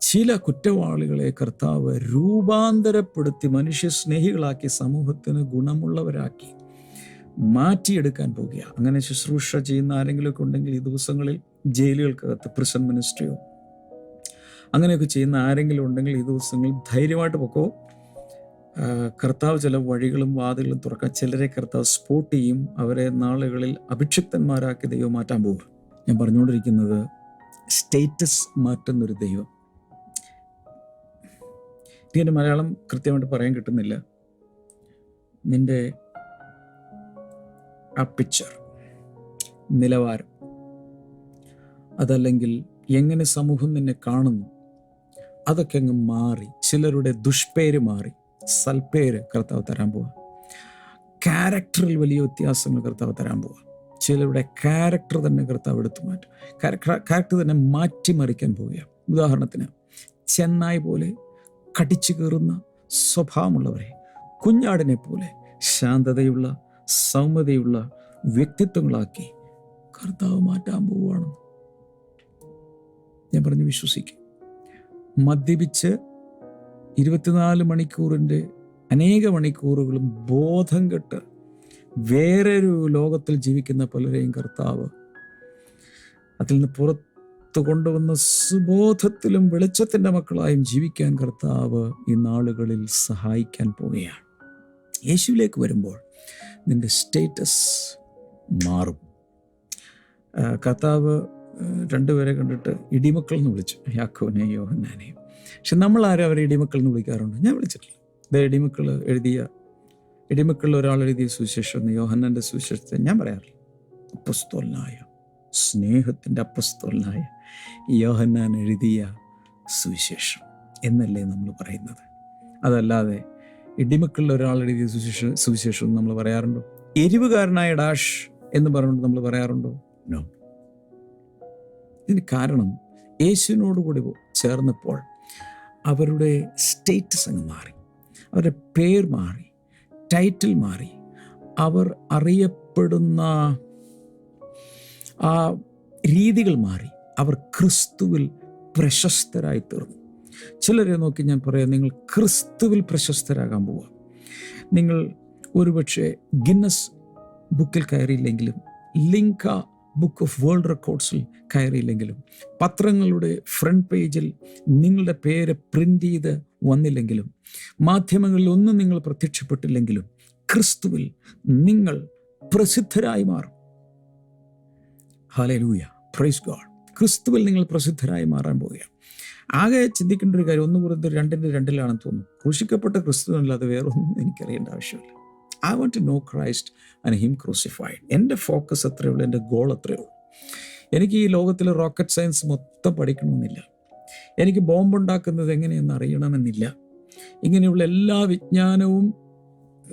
ചില കുറ്റവാളികളെ കർത്താവ് രൂപാന്തരപ്പെടുത്തി മനുഷ്യ സ്നേഹികളാക്കി സമൂഹത്തിന് ഗുണമുള്ളവരാക്കി. മാറ്റിയെടുക്കാൻ പോവുകയാണ്. അങ്ങനെ ശുശ്രൂഷ ചെയ്യുന്ന ആരെങ്കിലുമൊക്കെ ഉണ്ടെങ്കിൽ ഈ ദിവസങ്ങളിൽ ജയിലുകൾക്കകത്ത് പ്രിസൺ മിനിസ്ട്രിയോ അങ്ങനെയൊക്കെ ചെയ്യുന്ന ആരെങ്കിലും ഉണ്ടെങ്കിൽ ഈ ദിവസങ്ങളിൽ ധൈര്യമായിട്ട് പൊക്കോ? കർത്താവ് ചില വഴികളും വാതിലും തുറക്കാൻ ചിലരെ കർത്താവ് സ്പോട്ട് ചെയ്യും. അവരെ നാളുകളിൽ അഭിക്ഷിപ്തന്മാരാക്കി ദൈവം മാറ്റാൻ പോകും ഞാൻ പറഞ്ഞുകൊണ്ടിരിക്കുന്നത് സ്റ്റേറ്റസ് മാറ്റുന്നൊരു ദൈവം. ഇതിന്റെ മലയാളം കൃത്യമായിട്ട് പറയാൻ കിട്ടുന്നില്ല. നിന്റെ ആ പിക്ചർ നിലവാരം അതല്ലെങ്കിൽ എങ്ങനെ സമൂഹം നിന്നെ കാണുന്നു അതൊക്കെ അങ്ങ് മാറി ചിലരുടെ ദുഷ്പേര് മാറി. സൽപ്പേര് കർത്താവ് തരാൻ പോവാ. ക്യാരക്ടറിൽ വലിയ വ്യത്യാസങ്ങൾ കർത്താവ് തരാൻ പോവാ. ചിലരുടെ ക്യാരക്ടർ തന്നെ കർത്താവ് എടുത്തു മാറ്റും. ക്യാരക്ടർ തന്നെ മാറ്റിമറിക്കാൻ പോവുകയാണ് ഉദാഹരണത്തിന് ചെന്നായ് പോലെ കടിച്ചു കയറുന്ന സ്വഭാവമുള്ളവരെ കുഞ്ഞാടിനെ പോലെ ശാന്തതയുള്ള സൗമ്യതയുള്ള വ്യക്തിത്വങ്ങളാക്കി കർത്താവ് മാറ്റാൻ പോവുകയാണ്. ഞാൻ പറഞ്ഞു വിശ്വസിക്കും. മദ്യപിച്ച് ഇരുപത്തിനാല് മണിക്കൂറിന്റെ അനേക മണിക്കൂറുകളും ബോധം കെട്ട് വേറൊരു ലോകത്തിൽ ജീവിക്കുന്ന പലരെയും കർത്താവ് അതിൽ നിന്ന് പുറത്ത് കൊണ്ടുവന്ന സുബോധത്തിലും വെളിച്ചത്തിന്റെ മക്കളായും ജീവിക്കാൻ കർത്താവ് ഈ നാളുകളിൽ സഹായിക്കാൻ പോവുകയാണ്. യേശുവിലേക്ക് വരുമ്പോൾ നിന്റെ സ്റ്റേറ്റസ് മാറും. കർത്താവ് രണ്ടുപേരെ കണ്ടിട്ട് ഇടിമക്കൾ എന്ന് വിളിച്ചു. യാക്കോനെയും യോഹന്നാനെയും. പക്ഷെ നമ്മൾ ആരും അവരെ ഇടിമക്കൾ എന്ന് വിളിക്കാറുണ്ട്. ഞാൻ വിളിച്ചിട്ടില്ല. ഇത് ഇടിമക്കൾ എഴുതിയ ഇടിമക്കളിൽ ഒരാൾ എഴുതിയ സുവിശേഷം യോഹന്നന്റെ സുവിശേഷത്തെ ഞാൻ പറയാറില്ല. അപ്പസ്തോലനായ സ്നേഹത്തിന്റെ അപ്പസ്തോലനായ യോഹന്നാൻ എഴുതിയ സുവിശേഷം എന്നല്ലേ നമ്മൾ പറയുന്നത്. അതല്ലാതെ ഇടിമക്കളിൽ ഒരാൾ എഴുതിയ സുവിശേഷം എന്ന് നമ്മൾ പറയാറുണ്ടോ? എരിവുകാരനായ ഡാഷ് എന്ന് പറഞ്ഞുകൊണ്ട് നമ്മൾ പറയാറുണ്ടോ? നോ ഇതിന് കാരണം യേശുവിനോട് കൂടി ചേർന്നപ്പോൾ അവരുടെ സ്റ്റേറ്റസ് അങ്ങ് മാറി. അവരുടെ പേർ മാറി ടൈറ്റിൽ മാറി. അവർ അറിയപ്പെടുന്ന ആ രീതികൾ മാറി. അവർ ക്രിസ്തുവിൽ പ്രശസ്തരായി തീർന്നു. ചിലരെ നോക്കി ഞാൻ പറയാം നിങ്ങൾ ക്രിസ്തുവിൽ പ്രശസ്തരാകാൻ പോവുക. നിങ്ങൾ ഒരുപക്ഷെ ഗിന്നസ് ബുക്കിൽ കയറിയില്ലെങ്കിലും ലിങ്ക ബുക്ക് ഓഫ് വേൾഡ് റെക്കോർഡ്സിൽ കയറിയില്ലെങ്കിലും പത്രങ്ങളുടെ ഫ്രണ്ട് പേജിൽ നിങ്ങളുടെ പേര് പ്രിന്റ് ചെയ്ത് വന്നില്ലെങ്കിലും മാധ്യമങ്ങളിൽ ഒന്നും നിങ്ങൾ പ്രത്യക്ഷപ്പെട്ടില്ലെങ്കിലും ക്രിസ്തുവിൽ നിങ്ങൾ പ്രസിദ്ധരായി മാറും. ഹാലൂയ പ്രൈസ് ഗോഡ് ക്രിസ്തുവിൽ നിങ്ങൾ പ്രസിദ്ധരായി മാറാൻ പോവുകയാണ്. ആകെ ചിന്തിക്കേണ്ട ഒരു കാര്യം ഒന്ന് പുറത്ത് രണ്ടിന്റെ രണ്ടിലാണെന്ന് തോന്നുന്നു. ക്രൂശിക്കപ്പെട്ട ക്രിസ്തുവല്ലാതെ വേറൊന്നും എനിക്കറിയേണ്ട ആവശ്യമില്ല. I want to know Christ and him crucified എന്റെ ഫോക്കസ് അത്രയേ ഉള്ളൂ എന്റെ ഗോൾ അത്രയേ ഉള്ളൂ. എനിക്ക് ഈ ലോകത്തിലെ റോക്കറ്റ് സയൻസ് മൊത്തം പഠിക്കണമെന്നില്ല. എനിക്ക് ബോംബ് ഉണ്ടാക്കുന്നത് എങ്ങനെയെന്ന് അറിയണമെന്നില്ല. ഇങ്ങനെയുള്ള എല്ലാ വിജ്ഞാനവും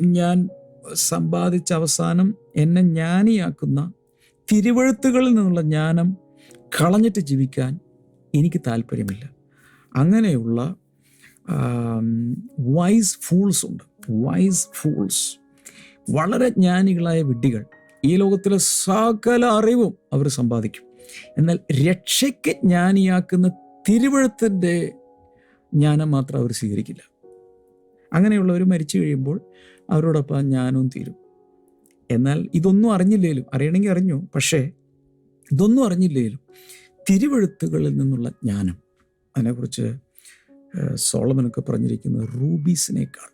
ഞാൻ സമ്പാദിച്ച അവസാനം എന്നെ ജ്ഞാനിയാക്കുന്ന തിരുവഴുത്തുകളിൽ നിന്നുള്ള ജ്ഞാനം കളഞ്ഞിട്ട് ജീവിക്കാൻ എനിക്ക് താല്പര്യമില്ല. അങ്ങനെയുള്ള വൈസ് ഫൂൾസ് ഉണ്ട്. വൈസ് ഫൂൾസ് വളരെ ജ്ഞാനികളായ വിഡ്ഢികൾ ഈ ലോകത്തിലെ സകല അറിവും അവർ സമ്പാദിക്കും. എന്നാൽ രക്ഷയ്ക്ക് ജ്ഞാനിയാക്കുന്ന തിരുവഴുത്തിന്റെ ജ്ഞാനം മാത്രം അവർ സ്വീകരിക്കില്ല. അങ്ങനെയുള്ളവർ മരിച്ചു കഴിയുമ്പോൾ അവരോടൊപ്പം ജ്ഞാനവും തീരും. എന്നാൽ ഇതൊന്നും അറിഞ്ഞില്ലേലും അറിയണമെങ്കിൽ അറിഞ്ഞു പക്ഷേ ഇതൊന്നും അറിഞ്ഞില്ലേലും തിരുവഴുത്തുകളിൽ നിന്നുള്ള ജ്ഞാനം. അതിനെക്കുറിച്ച് സോളമനൊക്കെ പറഞ്ഞിരിക്കുന്നത് റൂബീസിനേക്കാൾ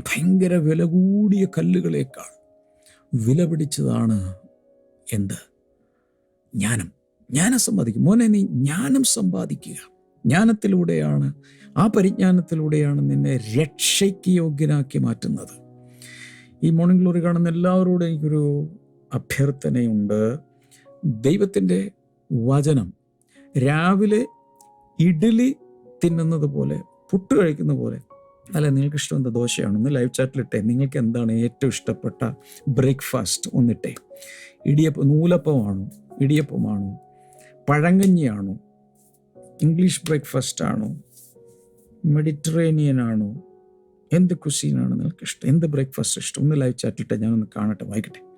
ഭയങ്കര വില കൂടിയ കല്ലുകളേക്കാൾ വില പിടിച്ചതാണ് എന്ത്? ജ്ഞാനം. ജ്ഞാനം സമ്പാദിക്കും. മോനെ നീ ജ്ഞാനം സമ്പാദിക്കുക. ജ്ഞാനത്തിലൂടെയാണ് ആ പരിജ്ഞാനത്തിലൂടെയാണ് നിന്നെ രക്ഷയ്ക്ക് യോഗ്യനാക്കി മാറ്റുന്നത്. ഈ മോർണിംഗ് ഗ്ലോറി കാണുന്ന എല്ലാവരോടും എനിക്കൊരു അഭ്യർത്ഥനയുണ്ട്. ദൈവത്തിന്റെ വചനം രാവിലെ ഇഡ്ഡലി തിന്നുന്നത് പോലെ പുട്ട് കഴിക്കുന്ന പോലെ. അല്ല നിങ്ങൾക്ക് ഇഷ്ടം എന്താ? ദോശയാണ്? ഒന്ന് ലൈവ് ചാറ്റിലിട്ടെ നിങ്ങൾക്ക് എന്താണ് ഏറ്റവും ഇഷ്ടപ്പെട്ട ബ്രേക്ക്ഫാസ്റ്റ് ഒന്നിട്ടെ ഇടിയപ്പം നൂലപ്പമാണോ? ഇടിയപ്പമാണോ? പഴങ്കഞ്ഞിയാണോ? ഇംഗ്ലീഷ് ബ്രേക്ക്ഫാസ്റ്റ് ആണോ? മെഡിറ്ററേനിയൻ ആണോ? എന്ത് കുസീനാണ് നിങ്ങൾക്ക് ഇഷ്ടം? എന്ത് ബ്രേക്ക്ഫാസ്റ്റ് ഇഷ്ടം? ഒന്ന് ലൈവ് ചാറ്റിലിട്ടെ ഞാനൊന്ന് കാണട്ടെ വായിക്കട്ടെ.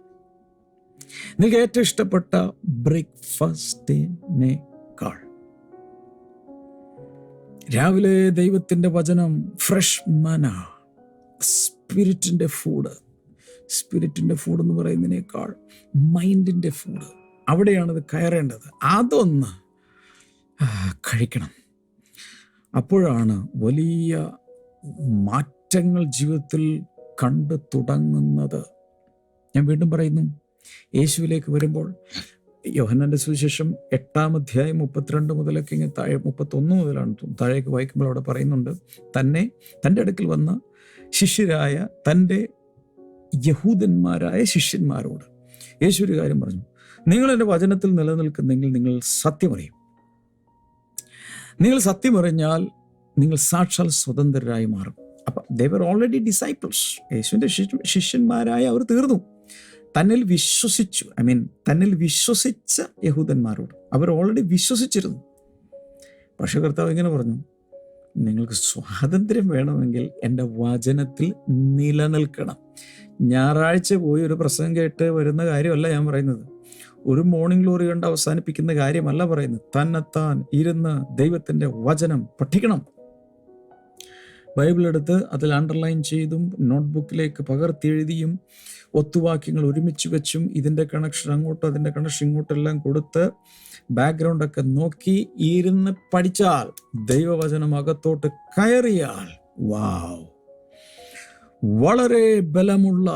നിങ്ങൾക്ക് ഏറ്റവും ഇഷ്ടപ്പെട്ട ബ്രേക്ക്ഫാസ്റ്റിനേക്കാൾ? രാവിലെ ദൈവത്തിന്റെ വചനം ഫ്രഷ് മന സ്പിരിറ്റിന്റെ ഫുഡ്. സ്പിരിറ്റിന്റെ ഫുഡ് എന്ന് പറയുന്നതിനേക്കാൾ മൈൻഡിന്റെ ഫുഡ്. അവിടെയാണ് അവിടെയാണത് കയറേണ്ടത്. അതൊന്ന് കഴിക്കണം. അപ്പോഴാണ് വലിയ മാറ്റങ്ങൾ ജീവിതത്തിൽ കണ്ടു തുടങ്ങുന്നത്. ഞാൻ വീണ്ടും പറയുന്നു യേശുവിലേക്ക് വരുമ്പോൾ യോഹന്നാന്റെ സുവിശേഷം എട്ടാം അധ്യായം മുപ്പത്തിരണ്ട് മുതലൊക്കെ ഇങ്ങനെ താഴെ മുപ്പത്തൊന്ന് മുതലാണ്. താഴേക്ക് വായിക്കുമ്പോൾ അവിടെ പറയുന്നുണ്ട് തന്നെ തന്റെ അടുക്കൽ വന്ന ശിഷ്യരായ തന്റെ യഹൂദന്മാരായ ശിഷ്യന്മാരോട് യേശു ഒരു കാര്യം പറഞ്ഞു നിങ്ങൾ എന്റെ വചനത്തിൽ നിലനിൽക്കുന്നെങ്കിൽ നിങ്ങൾ സത്യമറിയും. നിങ്ങൾ സത്യമറിഞ്ഞാൽ നിങ്ങൾ സാക്ഷാൽ സ്വതന്ത്രരായി മാറും. അപ്പം ദേവർ ഓൾറെഡി ഡിസൈപ്പിൾസ് യേശുവിന്റെ ശിഷ്യന്മാരായ അവർ തീർന്നു. തന്നിൽ വിശ്വസിച്ചു. ഐ മീൻ തന്നിൽ വിശ്വസിച്ച യഹൂദന്മാരോട്. അവർ ഓൾറെഡി വിശ്വസിച്ചിരുന്നു. പക്ഷേ കർത്താവ് ഇങ്ങനെ പറഞ്ഞു നിങ്ങൾക്ക് സ്വാതന്ത്ര്യം വേണമെങ്കിൽ എന്റെ വചനത്തിൽ നിലനിൽക്കണം. ഞായറാഴ്ച പോയി ഒരു പ്രസംഗം കേട്ട് വരുന്ന കാര്യമല്ല ഞാൻ പറയുന്നത്. ഒരു മോർണിംഗ് ഗ്ലോറി കണ്ട് അവസാനിപ്പിക്കുന്ന കാര്യമല്ല പറയുന്നത്. തന്നെത്താൻ ഇരുന്ന് ദൈവത്തിന്റെ വചനം പഠിക്കണം. ബൈബിൾ എടുത്ത് അതിൽ അണ്ടർലൈൻ ചെയ്തും നോട്ട്ബുക്കിലേക്ക് പകർത്തി എഴുതിയും ഒത്തുവാക്യങ്ങൾ ഒരുമിച്ച് വെച്ചും ഇതിന്റെ കണക്ഷൻ അങ്ങോട്ടും അതിന്റെ കണക്ഷൻ ഇങ്ങോട്ടെല്ലാം കൊടുത്ത് ബാക്ക്ഗ്രൗണ്ടൊക്കെ നോക്കി ഇരുന്ന് പഠിച്ചാൽ ദൈവവചനം അകത്തോട്ട് കയറിയാൽ വാവ് വളരെ ബലമുള്ള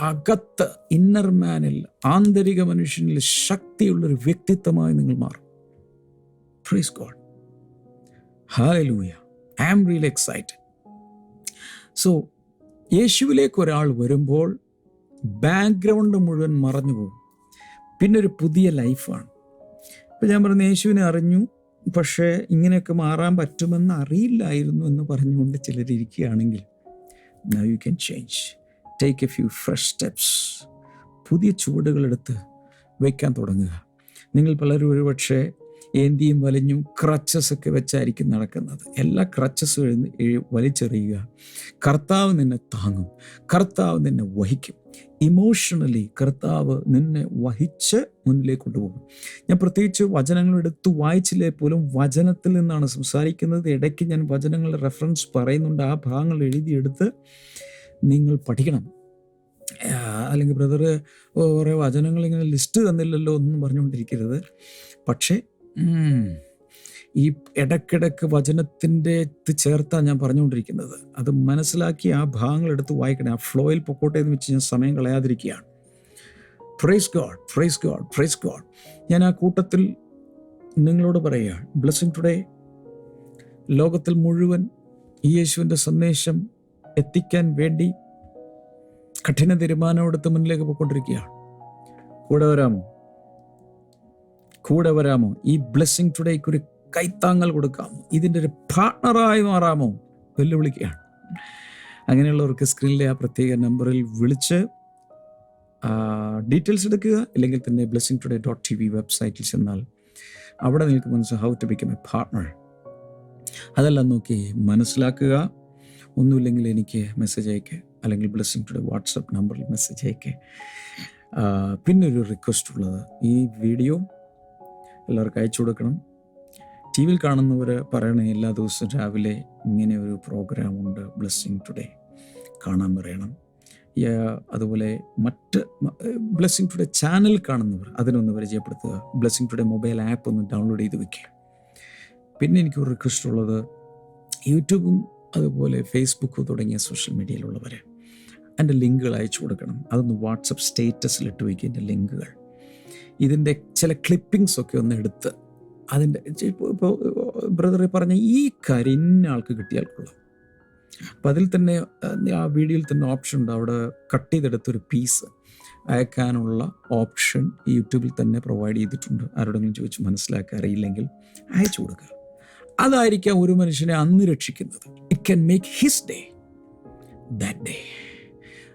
അകത്ത് ഇന്നർ മാനിൽ ആന്തരിക മനുഷ്യനിൽ ശക്തിയുള്ളൊരു വ്യക്തിത്വമായി നിങ്ങൾ മാറും. Praise God hallelujah I am really excited so യേശുവിലേക്ക് ഒരാൾ വരുമ്പോൾ ബാക്ക്ഗ്രൗണ്ട് മുഴുവൻ മറഞ്ഞു പോകും പിന്നെ ഒരു പുതിയ ലൈഫാണ്. ഇപ്പം ഞാൻ പറഞ്ഞു യേശുവിനെ അറിഞ്ഞു പക്ഷേ ഇങ്ങനെയൊക്കെ മാറാൻ പറ്റുമെന്ന് അറിയില്ലായിരുന്നു എന്ന് പറഞ്ഞുകൊണ്ട് ചിലരിയ്ക്കുകയാണെങ്കിൽ now you can change take a few fresh steps പുതിയ ചുവടുകളെടുത്ത് വയ്ക്കാൻ തുടങ്ങുക. നിങ്ങൾ പലരും ഒരുപക്ഷെ ഏന്തിയും വലിഞ്ഞും ക്രച്ചസ് ഒക്കെ വെച്ചായിരിക്കും നടക്കുന്നത്. എല്ലാ ക്രച്ചസും എഴുന്ന് എഴു- വലിച്ചെറിയുക. കർത്താവ് നിന്നെ താങ്ങും. കർത്താവ് നിന്നെ വഹിക്കും. ഇമോഷണലി കർത്താവ് നിന്നെ വഹിച്ച് മുന്നിലേക്ക് കൊണ്ടുപോകും. ഞാൻ പ്രത്യേകിച്ച് വചനങ്ങൾ എടുത്ത് വായിച്ചില്ലേ പോലും വചനത്തിൽ നിന്നാണ് സംസാരിക്കുന്നത്. ഇടയ്ക്ക് ഞാൻ വചനങ്ങളുടെ റെഫറൻസ് പറയുന്നുണ്ട്. ആ ഭാഗങ്ങൾ എഴുതിയെടുത്ത് നിങ്ങൾ പഠിക്കണം. അല്ലെങ്കിൽ ബ്രദർ കുറേ വചനങ്ങൾ ഇങ്ങനെ ലിസ്റ്റ് തന്നില്ലല്ലോ എന്നും പറഞ്ഞുകൊണ്ടിരിക്കരുത്. പക്ഷേ ഈ ഇടക്കിടക്ക് വചനത്തിന്റെ ചേർത്താണ് ഞാൻ പറഞ്ഞുകൊണ്ടിരിക്കുന്നത്. അത് മനസ്സിലാക്കി ആ ഭാഗങ്ങൾ എടുത്ത് വായിക്കണേ. ആ ഫ്ലോയിൽ പൊക്കോട്ടെ എന്ന് വെച്ച് ഞാൻ സമയം കളയാതിരിക്കുകയാണ്. Praise God praise God praise God ഞാൻ ആ കൂട്ടത്തിൽ നിങ്ങളോട് പറയുകയാണ്. ബ്ലെസ്സിങ് ടുഡേ ലോകത്തിൽ മുഴുവൻ ഈ യേശുവിന്റെ സന്ദേശം എത്തിക്കാൻ വേണ്ടി കഠിന തീരുമാനമെടുത്ത് മുന്നിലേക്ക് പോയിക്കൊണ്ടിരിക്കുകയാണ് കൂടെ വരാമോ? കൂടെ വരാമോ? ഈ ബ്ലെസ്സിങ് ടുഡേക്ക് ഒരു കൈത്താങ്ങൽ കൊടുക്കാമോ? ഇതിന്റെ ഒരു പാർട്ട്ണറായി മാറാമോ? വെല്ലുവിളിക്കുകയാണ്. അങ്ങനെയുള്ളവർക്ക് സ്ക്രീനിലെ ആ പ്രത്യേക നമ്പറിൽ വിളിച്ച് ഡീറ്റെയിൽസ് എടുക്കുക. അല്ലെങ്കിൽ തന്നെ Blessing Today dot T V വെബ്സൈറ്റിൽ ചെന്നാൽ അവിടെ നിങ്ങൾക്ക് മനസ്സിലാവും how to become a partner അതെല്ലാം നോക്കി മനസ്സിലാക്കുക. ഒന്നുമില്ലെങ്കിൽ എനിക്ക് മെസ്സേജ് അയക്കുക അല്ലെങ്കിൽ ബ്ലെസ്സിങ് ടുഡേ വാട്സപ്പ് നമ്പറിൽ മെസ്സേജ് അയക്കുക പിന്നൊരു റിക്വസ്റ്റ് ഉള്ളത്. ഈ വീഡിയോ എല്ലാവർക്കും അയച്ചു കൊടുക്കണം. ടി വിയിൽ കാണുന്നവർ പറയണേ എല്ലാ ദിവസവും രാവിലെ ഇങ്ങനെ ഒരു പ്രോഗ്രാമുണ്ട് ബ്ലെസ്സിങ് ടുഡേ കാണാൻ പറയണം. അതുപോലെ മറ്റ് ബ്ലെസ്സിങ് ടുഡേ ചാനൽ കാണുന്നവർ അതിനൊന്ന് പരിചയപ്പെടുത്തുക. ബ്ലെസ്സിങ് ടുഡേ മൊബൈൽ ആപ്പ് ഒന്ന് ഡൗൺലോഡ് ചെയ്ത് വെക്കുക. പിന്നെ എനിക്ക് ഒരു റിക്വസ്റ്റ് ഉള്ളത് യൂട്യൂബും അതുപോലെ ഫേസ്ബുക്കും തുടങ്ങിയ സോഷ്യൽ മീഡിയയിലുള്ളവർ എന്റെ ലിങ്കുകൾ അയച്ചു കൊടുക്കണം. അതൊന്ന് വാട്സപ്പ് സ്റ്റേറ്റസിൽ ഇട്ട് വയ്ക്കുക എന്റെ ലിങ്കുകൾ. ഇതിന്റെ ചില ക്ലിപ്പിങ്സ് ഒക്കെ ഒന്ന് എടുത്ത് അതിന്റെ ഇപ്പോൾ ബ്രദർ പറഞ്ഞ ഈ കാര്യം ഇന്ന ആൾക്ക് കിട്ടിയാൽ കൊള്ളാം. അപ്പം അതിൽ തന്നെ ആ വീഡിയോയിൽ തന്നെ ഓപ്ഷൻ ഉണ്ട്. അവിടെ കട്ട് ചെയ്തെടുത്തൊരു പീസ് അയക്കാനുള്ള ഓപ്ഷൻ യൂട്യൂബിൽ തന്നെ പ്രൊവൈഡ് ചെയ്തിട്ടുണ്ട്. ആരോടെങ്കിലും ചോദിച്ച് മനസ്സിലാക്കാൻ അറിയില്ലെങ്കിൽ അയച്ചു കൊടുക്കുക. അതായിരിക്കാം ഒരു മനുഷ്യനെ അന്ന് രക്ഷിക്കുന്നത്. It can make his day that day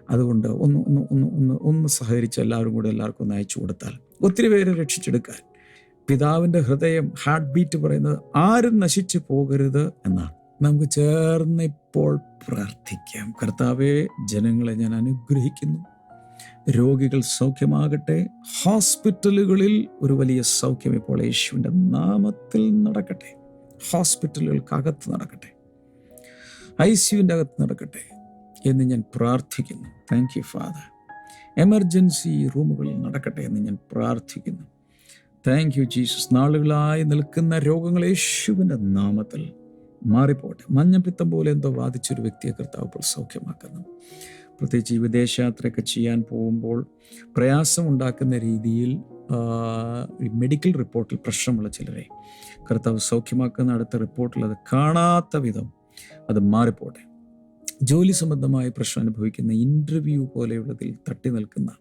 അതുകൊണ്ട് ഒന്ന് ഒന്ന് ഒന്ന് ഒന്ന് ഒന്ന് സഹകരിച്ച് എല്ലാവരും കൂടെ എല്ലാവർക്കും ഒന്ന് അയച്ചു കൊടുത്താൽ ഒത്തിരി പേരെ രക്ഷിച്ചെടുക്കാൻ. പിതാവിന്റെ ഹൃദയം ഹാർട്ട് ബീറ്റ് പറയുന്നത് ആരും നശിച്ചു പോകരുത് എന്നാണ്. നമുക്ക് ചേർന്ന് ഇപ്പോൾ പ്രാർത്ഥിക്കാം. കർത്താവെ ജനങ്ങളെ ഞാൻ അനുഗ്രഹിക്കുന്നു. രോഗികൾ സൗഖ്യമാകട്ടെ. ഹോസ്പിറ്റലുകളിൽ ഒരു വലിയ സൗഖ്യം ഇപ്പോൾ യേശുവിന്റെ നാമത്തിൽ നടക്കട്ടെ. ഹോസ്പിറ്റലുകൾക്കകത്ത് നടക്കട്ടെ. ഐ സിയുവിന്റെ അകത്ത് നടക്കട്ടെ. എന്ന് ഞാൻ പ്രാർത്ഥിക്കുന്നു. താങ്ക് യു ഫാദർ എമർജൻസി റൂമുകളിൽ നടക്കട്ടെ എന്ന് ഞാൻ പ്രാർത്ഥിക്കുന്നു. താങ്ക് യു ജീസസ് നാളുകളായി നിൽക്കുന്ന രോഗങ്ങൾ യേശുവിന്റെ നാമത്തിൽ മാറിപ്പോട്ടെ മഞ്ഞപ്പിത്തം പോലെ എന്തോ ബാധിച്ചൊരു വ്യക്തിയെ കർത്താവ് ഇപ്പോൾ സൗഖ്യമാക്കുന്നു. പ്രത്യേകിച്ച് ഈ വിദേശയാത്രയൊക്കെ ചെയ്യാൻ പോകുമ്പോൾ പ്രയാസമുണ്ടാക്കുന്ന രീതിയിൽ മെഡിക്കൽ റിപ്പോർട്ടിൽ പ്രശ്നമുള്ള ചിലരെ കർത്താവ് സൗഖ്യമാക്കുന്ന അടുത്ത റിപ്പോർട്ടിൽ അത് കാണാത്ത വിധം അത് മാറിപ്പോട്ടെ ജോലി സംബന്ധമായ പ്രശ്നം അനുഭവിക്കുന്ന ഇന്റർവ്യൂ പോലെയുള്ളതിൽ തട്ടി നിൽക്കുന്ന.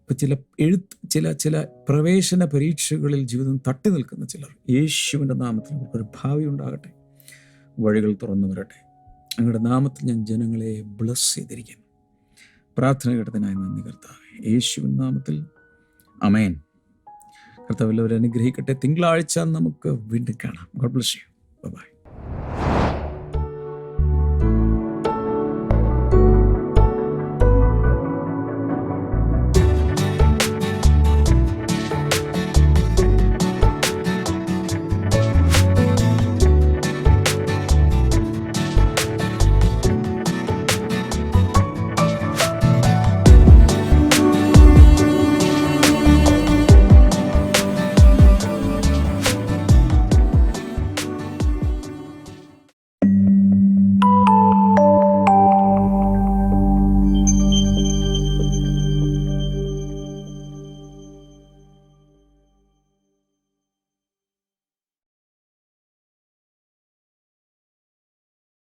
ഇപ്പം ചില എഴുത്ത് ചില ചില പ്രവേശന പരീക്ഷകളിൽ ജീവിതം തട്ടി നിൽക്കുന്ന ചിലർ യേശുവിന്റെ നാമത്തിൽ ഒരു ഭാവി ഉണ്ടാകട്ടെ വഴികൾ തുറന്നു വരട്ടെ. അങ്ങയുടെ നാമത്തിൽ ഞാൻ ജനങ്ങളെ ബ്ലസ് ചെയ്തിരിക്കുന്നു. പ്രാർത്ഥന കേട്ടതിനായി നന്ദി കർത്താവ്. യേശുവിൻ നാമത്തിൽ. അമേൻ കർത്താവ് എല്ലാവരും അനുഗ്രഹിക്കട്ടെ. തിങ്കളാഴ്ച നമുക്ക് വീണ്ടും കാണാം. God bless you by